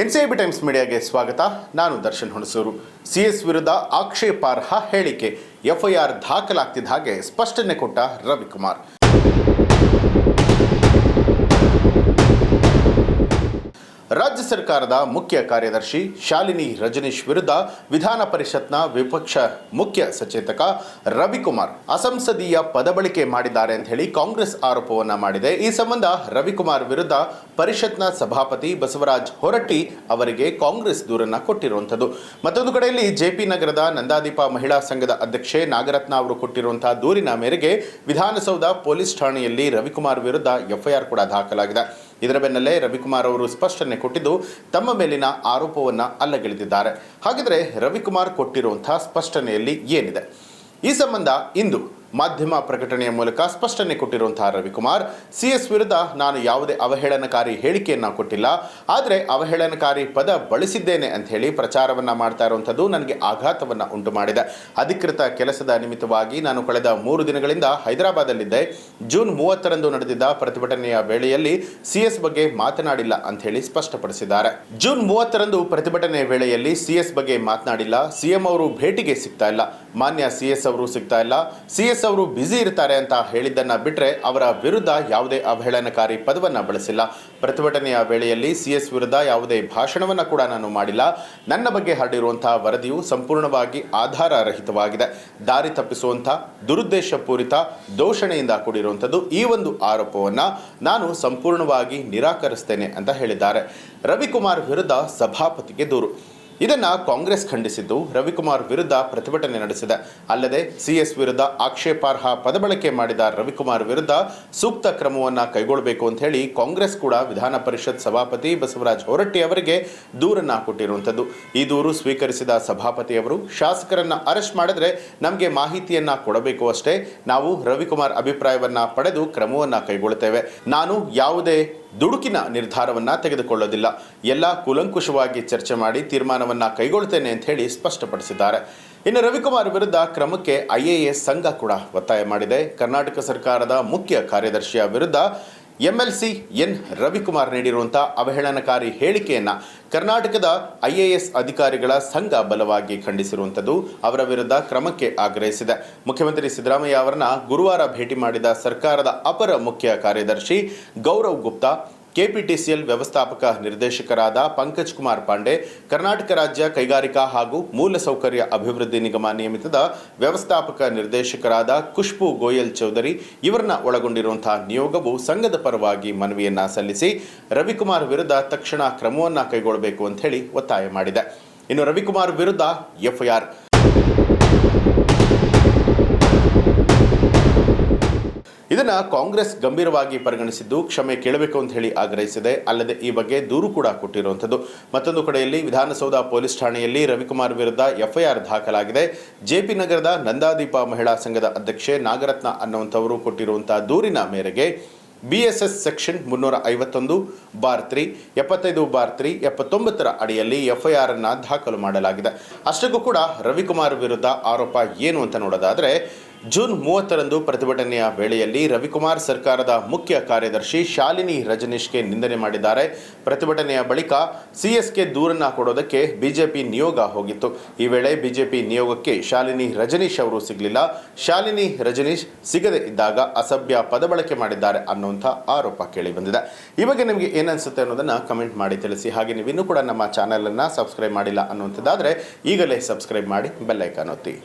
NCIB times ಮೀಡಿಯಾಗೆ ಸ್ವಾಗತ. ನಾನು ದರ್ಶನ್ ಹುಣಸೂರು. ಸಿ ಎಸ್ ವಿರುದ್ಧ ಆಕ್ಷೇಪಾರ್ಹ ಹೇಳಿಕೆ. ಎಫ್ಐಆರ್ ದಾಖಲಾಗ್ತಿದ್ದ ಹಾಗೆ ಸ್ಪಷ್ಟನೆ ಕೊಟ್ಟ ರವಿಕುಮಾರ್. ರಾಜ್ಯ ಸರ್ಕಾರದ ಮುಖ್ಯ ಕಾರ್ಯದರ್ಶಿ ಶಾಲಿನಿ ರಜನೀಶ್ ವಿರುದ್ಧ ವಿಧಾನ ಪರಿಷತ್ನ ವಿಪಕ್ಷ ಮುಖ್ಯ ಸಚೇತಕ ರವಿಕುಮಾರ್ ಅಸಂಸದೀಯ ಪದಬಳಿಕೆ ಮಾಡಿದ್ದಾರೆ ಅಂತ ಹೇಳಿ ಕಾಂಗ್ರೆಸ್ ಆರೋಪವನ್ನ ಮಾಡಿದೆ. ಈ ಸಂಬಂಧ ರವಿಕುಮಾರ್ ವಿರುದ್ಧ ಪರಿಷತ್ನ ಸಭಾಪತಿ ಬಸವರಾಜ್ ಹೊರಟ್ಟಿ ಅವರಿಗೆ ಕಾಂಗ್ರೆಸ್ ದೂರನ್ನ ಕೊಟ್ಟಿರುವಂಥದ್ದು. ಮತ್ತೊಂದು ಕಡೆಯಲ್ಲಿ ಜೆಪಿ ನಗರದ ನಂದಾದೀಪ ಮಹಿಳಾ ಸಂಘದ ಅಧ್ಯಕ್ಷೆ ನಾಗರತ್ನ ಅವರು ಕೊಟ್ಟಿರುವಂತಹ ದೂರಿನ ಮೇರೆಗೆ ವಿಧಾನಸೌಧ ಪೊಲೀಸ್ ಠಾಣೆಯಲ್ಲಿ ರವಿಕುಮಾರ್ ವಿರುದ್ಧ ಎಫ್ಐಆರ್ ಕೂಡ ದಾಖಲಾಗಿದೆ. ಇದರ ಬೆನ್ನಲ್ಲೇ ರವಿಕುಮಾರ್ ಅವರು ಸ್ಪಷ್ಟನೆ ಕೊಟ್ಟಿದ್ದು ತಮ್ಮ ಮೇಲಿನ ಆರೋಪವನ್ನು ಅಲ್ಲಗೆಳೆದಿದ್ದಾರೆ. ಹಾಗಿದ್ರೆ ರವಿಕುಮಾರ್ ಕೊಟ್ಟಿರುವಂತಹ ಸ್ಪಷ್ಟನೆಯಲ್ಲಿ ಏನಿದೆ? ಈ ಸಂಬಂಧ ಇಂದು ಮಾಧ್ಯಮ ಪ್ರಕಟಣೆಯ ಮೂಲಕ ಸ್ಪಷ್ಟನೆ ಕೊಟ್ಟಿರುವಂತಹ ರವಿಕುಮಾರ್ ಸಿಎಸ್ ವಿರುದ್ಧ ನಾನು ಯಾವುದೇ ಅವಹೇಳನಕಾರಿ ಹೇಳಿಕೆಯನ್ನು ಕೊಟ್ಟಿಲ್ಲ. ಆದರೆ ಅವಹೇಳನಕಾರಿ ಪದ ಬಳಸಿದ್ದೇನೆ ಅಂತ ಹೇಳಿ ಪ್ರಚಾರವನ್ನ ಮಾಡ್ತಾ ಇರುವಂಥದ್ದು ನನಗೆ ಆಘಾತವನ್ನ ಉಂಟು ಮಾಡಿದೆ. ಅಧಿಕೃತ ಕೆಲಸದ ನಿಮಿತ್ತವಾಗಿ ನಾನು ಕಳೆದ ಮೂರು ದಿನಗಳಿಂದ ಹೈದರಾಬಾದಲ್ಲಿದ್ದೆ. ಜೂನ್ ಮೂವತ್ತರಂದು ನಡೆದಿದ್ದ ಪ್ರತಿಭಟನೆಯ ವೇಳೆಯಲ್ಲಿ ಸಿಎಸ್ ಬಗ್ಗೆ ಮಾತನಾಡಿಲ್ಲ ಅಂತ ಹೇಳಿ ಸ್ಪಷ್ಟಪಡಿಸಿದ್ದಾರೆ. ಜೂನ್ ಮೂವತ್ತರಂದು ಪ್ರತಿಭಟನೆಯ ವೇಳೆಯಲ್ಲಿ ಸಿಎಸ್ ಬಗ್ಗೆ ಮಾತನಾಡಿಲ್ಲ. ಸಿಎಂ ಅವರು ಭೇಟಿಗೆ ಸಿಗ್ತಾ ಇಲ್ಲ. ಮಾನ್ಯ ಸಿ ಎಸ್ ಅವರು ಸಿಗ್ತಾ ಇಲ್ಲ. ಸಿ ಎಸ್ ಅವರು ಬ್ಯುಸಿ ಇರ್ತಾರೆ ಅಂತ ಹೇಳಿದ್ದನ್ನು ಬಿಟ್ಟರೆ ಅವರ ವಿರುದ್ಧ ಯಾವುದೇ ಅವಹೇಳನಕಾರಿ ಪದವನ್ನ ಬಳಸಿಲ್ಲ. ಪ್ರತಿಭಟನೆಯ ವೇಳೆಯಲ್ಲಿ ಸಿ ಎಸ್ ವಿರುದ್ಧ ಯಾವುದೇ ಭಾಷಣವನ್ನ ಕೂಡ ನಾನು ಮಾಡಿಲ್ಲ. ನನ್ನ ಬಗ್ಗೆ ಹರಡಿರುವಂತಹ ವರದಿಯು ಸಂಪೂರ್ಣವಾಗಿ ಆಧಾರರಹಿತವಾಗಿದೆ. ದಾರಿ ತಪ್ಪಿಸುವಂಥ, ದುರುದ್ದೇಶಪೂರಿತ, ದೋಷಣೆಯಿಂದ ಕೂಡಿರುವಂಥದ್ದು ಈ ಒಂದು ಆರೋಪವನ್ನ ನಾನು ಸಂಪೂರ್ಣವಾಗಿ ನಿರಾಕರಿಸ್ತೇನೆ ಅಂತ ಹೇಳಿದ್ದಾರೆ. ರವಿಕುಮಾರ್ ವಿರುದ್ಧ ಸಭಾಪತಿಗೆ ದೂರು. ಇದನ್ನ ಕಾಂಗ್ರೆಸ್ ಖಂಡಿಸಿದ್ದು ರವಿಕುಮಾರ್ ವಿರುದ್ಧ ಪ್ರತಿಭಟನೆ ನಡೆಸಿದೆ. ಅಲ್ಲದೆ ಸಿಎಸ್ ವಿರುದ್ಧ ಆಕ್ಷೇಪಾರ್ಹ ಪದಬಳಕೆ ಮಾಡಿದ ರವಿಕುಮಾರ್ ವಿರುದ್ಧ ಸೂಕ್ತ ಕ್ರಮವನ್ನು ಕೈಗೊಳ್ಳಬೇಕು ಅಂತ ಹೇಳಿ ಕಾಂಗ್ರೆಸ್ ಕೂಡ ವಿಧಾನ ಪರಿಷತ್ ಸಭಾಪತಿ ಬಸವರಾಜ ಹೊರಟ್ಟಿ ಅವರಿಗೆ ದೂರನ್ನ ಕೊಟ್ಟಿರುವಂಥದ್ದು. ಈ ದೂರು ಸ್ವೀಕರಿಸಿದ ಸಭಾಪತಿಯವರು ಶಾಸಕರನ್ನ ಅರೆಸ್ಟ್ ಮಾಡಿದ್ರೆ ನಮಗೆ ಮಾಹಿತಿಯನ್ನ ಕೊಡಬೇಕು ಅಷ್ಟೇ. ನಾವು ರವಿಕುಮಾರ್ ಅಭಿಪ್ರಾಯವನ್ನ ಪಡೆದು ಕ್ರಮವನ್ನ ಕೈಗೊಳ್ಳುತ್ತೇವೆ ನಾನು ಯಾವುದೇ ದುಡುಕಿನ ನಿರ್ಧಾರವನ್ನ ತೆಗೆದುಕೊಳ್ಳೋದಿಲ್ಲ. ಎಲ್ಲ ಕೂಲಂಕುಷವಾಗಿ ಚರ್ಚೆ ಮಾಡಿ ತೀರ್ಮಾನವನ್ನ ಕೈಗೊಳ್ತೇನೆ ಅಂತ ಹೇಳಿ ಸ್ಪಷ್ಟಪಡಿಸಿದ್ದಾರೆ. ಇನ್ನು ರವಿಕುಮಾರ್ ವಿರುದ್ಧ ಕ್ರಮಕ್ಕೆ ಐಎಎಸ್ ಸಂಘ ಕೂಡ ಒತ್ತಾಯ ಮಾಡಿದೆ. ಕರ್ನಾಟಕ ಸರ್ಕಾರದ ಮುಖ್ಯ ಕಾರ್ಯದರ್ಶಿಯ ವಿರುದ್ಧ ಎಂಎಲ್ಸಿ ಎನ್ ರವಿಕುಮಾರ್ ನೀಡಿರುವಂಥ ಅವಹೇಳನಕಾರಿ ಹೇಳಿಕೆಯನ್ನ ಕರ್ನಾಟಕದ ಐಎಎಸ್ ಅಧಿಕಾರಿಗಳ ಸಂಘ ಬಲವಾಗಿ ಖಂಡಿಸಿರುವಂಥದ್ದು ಅವರ ವಿರುದ್ಧ ಕ್ರಮಕ್ಕೆ ಆಗ್ರಹಿಸಿದೆ. ಮುಖ್ಯಮಂತ್ರಿ ಸಿದ್ದರಾಮಯ್ಯ ಅವರನ್ನ ಗುರುವಾರ ಭೇಟಿ ಮಾಡಿದ ಸರ್ಕಾರದ ಅಪರ ಮುಖ್ಯ ಕಾರ್ಯದರ್ಶಿ ಗೌರವ್ ಗುಪ್ತಾ ಕೆಪಿಟಿಸಿಎಲ್ ವ್ಯವಸ್ಥಾಪಕ ನಿರ್ದೇಶಕರಾದ ಪಂಕಜ್ ಕುಮಾರ್ ಪಾಂಡೆ, ಕರ್ನಾಟಕ ರಾಜ್ಯ ಕೈಗಾರಿಕಾ ಹಾಗೂ ಮೂಲಸೌಕರ್ಯ ಅಭಿವೃದ್ಧಿ ನಿಗಮ ನಿಯಮಿತದ ವ್ಯವಸ್ಥಾಪಕ ನಿರ್ದೇಶಕರಾದ ಖುಷ್ಬು ಗೋಯಲ್ ಚೌಧರಿ ಇವರನ್ನ ಒಳಗೊಂಡಿರುವಂತಹ ನಿಯೋಗವು ಸಂಘದ ಪರವಾಗಿ ಮನವಿಯನ್ನ ಸಲ್ಲಿಸಿ ರವಿಕುಮಾರ್ ವಿರುದ್ಧ ತಕ್ಷಣ ಕ್ರಮವನ್ನ ಕೈಗೊಳ್ಳಬೇಕು ಅಂತ ಹೇಳಿ ಒತ್ತಾಯ ಮಾಡಿದೆ. ಇನ್ನು ರವಿಕುಮಾರ್ ವಿರುದ್ಧ ಎಫ್ಐಆರ್ ಇದನ್ನ ಕಾಂಗ್ರೆಸ್ ಗಂಭೀರವಾಗಿ ಪರಿಗಣಿಸಿದ್ದು, ಕ್ಷಮೆ ಕೇಳಬೇಕು ಅಂತ ಹೇಳಿ ಆಗ್ರಹಿಸಿದೆ. ಅಲ್ಲದೆ ಈ ಬಗ್ಗೆ ದೂರು ಕೂಡ ಕೊಟ್ಟಿರುವಂಥದ್ದು. ಮತ್ತೊಂದು ಕಡೆಯಲ್ಲಿ ವಿಧಾನಸೌಧ ಪೊಲೀಸ್ ಠಾಣೆಯಲ್ಲಿ ರವಿಕುಮಾರ್ ವಿರುದ್ಧ ಎಫ್ಐಆರ್ ದಾಖಲಾಗಿದೆ. ಜೆಪಿ ನಗರದ ನಂದಾದೀಪ ಮಹಿಳಾ ಸಂಘದ ಅಧ್ಯಕ್ಷೆ ನಾಗರತ್ನ ಅನ್ನುವಂಥವರು ಕೊಟ್ಟಿರುವಂತಹ ದೂರಿನ ಮೇರೆಗೆ ಬಿಎಸ್ಎಸ್ ಸೆಕ್ಷನ್ ಮುನ್ನೂರ ಐವತ್ತೊಂದು ಬಾರ್ ತ್ರೀ, ಎಪ್ಪತ್ತೈದು ಬಾರ್ ತ್ರೀ, ಎಪ್ಪತ್ತೊಂಬತ್ತರ ಅಡಿಯಲ್ಲಿ ಎಫ್ಐಆರ್ ಅನ್ನು ದಾಖಲು ಮಾಡಲಾಗಿದೆ. ಅಷ್ಟಕ್ಕೂ ಕೂಡ ರವಿಕುಮಾರ್ ವಿರುದ್ಧ ಆರೋಪ ಏನು ಅಂತ ನೋಡೋದಾದ್ರೆ ಜೂನ್ ಮೂವತ್ತರಂದು ಪ್ರತಿಭಟನೆಯ ವೇಳೆಯಲ್ಲಿ ರವಿಕುಮಾರ್ ಸರ್ಕಾರದ ಮುಖ್ಯ ಕಾರ್ಯದರ್ಶಿ ಶಾಲಿನಿ ರಜನೀಶ್ಗೆ ನಿಂದನೆ ಮಾಡಿದ್ದಾರೆ. ಪ್ರತಿಭಟನೆಯ ಬಳಿಕ ಸಿಎಸ್ಕೆ ದೂರನ್ನ ಕೊಡೋದಕ್ಕೆ ಬಿಜೆಪಿ ನಿಯೋಗ ಹೋಗಿತ್ತು. ಈ ವೇಳೆ ಬಿಜೆಪಿ ನಿಯೋಗಕ್ಕೆ ಶಾಲಿನಿ ರಜನೀಶ್ ಅವರು ಸಿಗಲಿಲ್ಲ. ಶಾಲಿನಿ ರಜನೀಶ್ ಸಿಗದೆ ಇದ್ದಾಗ ಅಸಭ್ಯ ಪದಬಳಕೆ ಮಾಡಿದ್ದಾರೆ ಅನ್ನುವಂಥ ಆರೋಪ ಕೇಳಿ ಬಂದಿದೆ ಈ ಬಗ್ಗೆ ನಿಮಗೆ ಏನನ್ಸುತ್ತೆ ಅನ್ನೋದನ್ನು ಕಮೆಂಟ್ ಮಾಡಿ ತಿಳಿಸಿ. ಹಾಗೆ ನೀವು ಇನ್ನೂ ಕೂಡ ನಮ್ಮ ಚಾನಲನ್ನು ಸಬ್ಸ್ಕ್ರೈಬ್ ಮಾಡಿಲ್ಲ ಅನ್ನುವಂಥದ್ದಾದರೆ ಈಗಲೇ ಸಬ್ಸ್ಕ್ರೈಬ್ ಮಾಡಿ ಬೆಲ್ಲೈಕಾನ್ ಒತ್ತಿ.